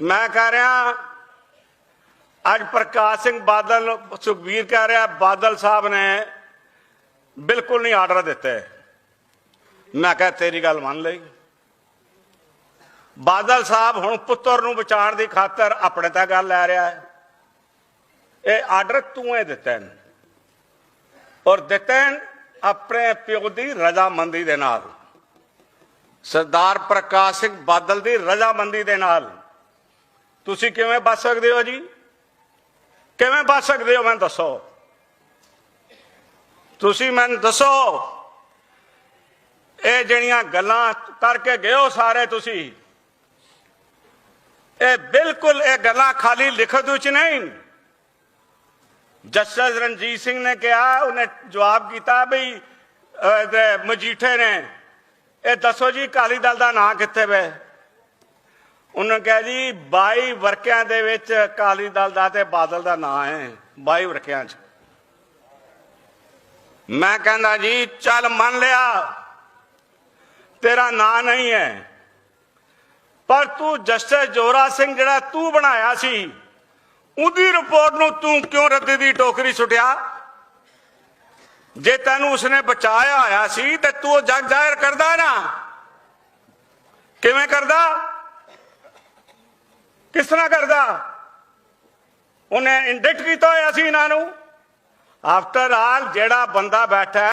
ਮੈਂ ਕਹਿ ਰਿਹਾ, ਅੱਜ ਪ੍ਰਕਾਸ਼ ਸਿੰਘ ਬਾਦਲ, ਸੁਖਬੀਰ ਕਹਿ ਰਿਹਾ, ਬਾਦਲ ਸਾਹਿਬ ਨੇ ਬਿਲਕੁਲ ਨਹੀਂ ਆਰਡਰ ਦਿੱਤੇ। ਮੈਂ ਕਿਹਾ, ਤੇਰੀ ਗੱਲ ਮੰਨ ਲਈ। ਬਾਦਲ ਸਾਹਿਬ ਹੁਣ ਪੁੱਤਰ ਨੂੰ ਬਚਾਉਣ ਦੀ ਖਾਤਰ ਆਪਣੇ ਤਾਂ ਗੱਲ ਲੈ ਰਿਹਾ ਹੈ। ਇਹ ਆਰਡਰ ਤੂੰ ਹੀ ਦਿੱਤੇ ਨੇ। ਔਰ ਦਿੱਤਾ ਆਪਣੇ ਪਿਓ ਦੀ ਰਜ਼ਾਮੰਦੀ ਦੇ ਨਾਲ। ਸਰਦਾਰ ਪ੍ਰਕਾਸ਼ ਸਿੰਘ ਬਾਦਲ ਦੀ ਰਜ਼ਾਮੰਦੀ ਦੇ ਨਾਲ। ਤੁਸੀਂ ਕਿਵੇਂ ਬਚ ਸਕਦੇ ਹੋ ਜੀ? ਕਿਵੇਂ ਬਚ ਸਕਦੇ ਹੋ ਮੈਨੂੰ ਦੱਸੋ? ਤੁਸੀਂ ਮੈਨੂੰ ਦੱਸੋ? ਇਹ ਜਿਹੜੀਆਂ ਗੱਲਾਂ ਕਰਕੇ ਗਏ ਹੋ ਸਾਰੇ ਤੁਸੀਂ, ਇਹ ਬਿਲਕੁਲ ਇਹ ਗੱਲਾਂ ਖਾਲੀ ਲਿਖਤ ਵਿੱਚ ਨਹੀਂ। ਜਸਟਿਸ ਰਣਜੀਤ ਸਿੰਘ ਨੇ ਕਿਹਾ, ਉਹਨੇ ਜਵਾਬ ਕੀਤਾ ਵੀ ਮਜੀਠੇ ਨੇ। ਇਹ ਦੱਸੋ ਜੀ, ਅਕਾਲੀ ਦਲ ਦਾ ਨਾਂ ਕਿੱਥੇ ਵੇ? ਉਹਨਾਂ ਕਿਹਾ ਜੀ 22 ਵਰਕਿਆਂ ਦੇ ਵਿੱਚ ਅਕਾਲੀ ਦਲ ਦਾ ਤੇ ਬਾਦਲ ਦਾ ਨਾਂ ਹੈ 22 ਵਰਕਿਆਂ 'ਚ। ਮੈਂ ਕਹਿੰਦਾ ਜੀ, ਚੱਲ ਮੰਨ ਲਿਆ, ਤੇਰਾ ਨਾਂ ਨਹੀਂ ਹੈ, ਪਰ ਤੂੰ ਜਸਟਿਸ ਜੋਰਾ ਸਿੰਘ ਜਿਹੜਾ ਤੂੰ ਬਣਾਇਆ ਸੀ, ਉਹਦੀ ਰਿਪੋਰਟ ਨੂੰ ਤੂੰ ਕਿਉਂ ਰੱਦੀ ਦੀ ਟੋਕਰੀ ਸੁੱਟਿਆ? ਜੇ ਤੈਨੂੰ ਉਸਨੇ ਬਚਾਇਆ ਹੋਇਆ ਸੀ, ਤੇ ਤੂੰ ਉਹ ਜਗ ਜ਼ਾਹਿਰ ਕਰਦਾ ਨਾ। ਕਿਵੇਂ ਕਰਦਾ? ਕਿਸ ਤਰ੍ਹਾਂ ਕਰਦਾ? ਉਹਨੇ ਇੰਡਿਕਟ ਕੀਤਾ ਹੋਇਆ ਸੀ ਇਹਨਾਂ ਨੂੰ। ਆਫਟਰ ਆਲ ਜਿਹੜਾ ਬੰਦਾ ਬੈਠਾ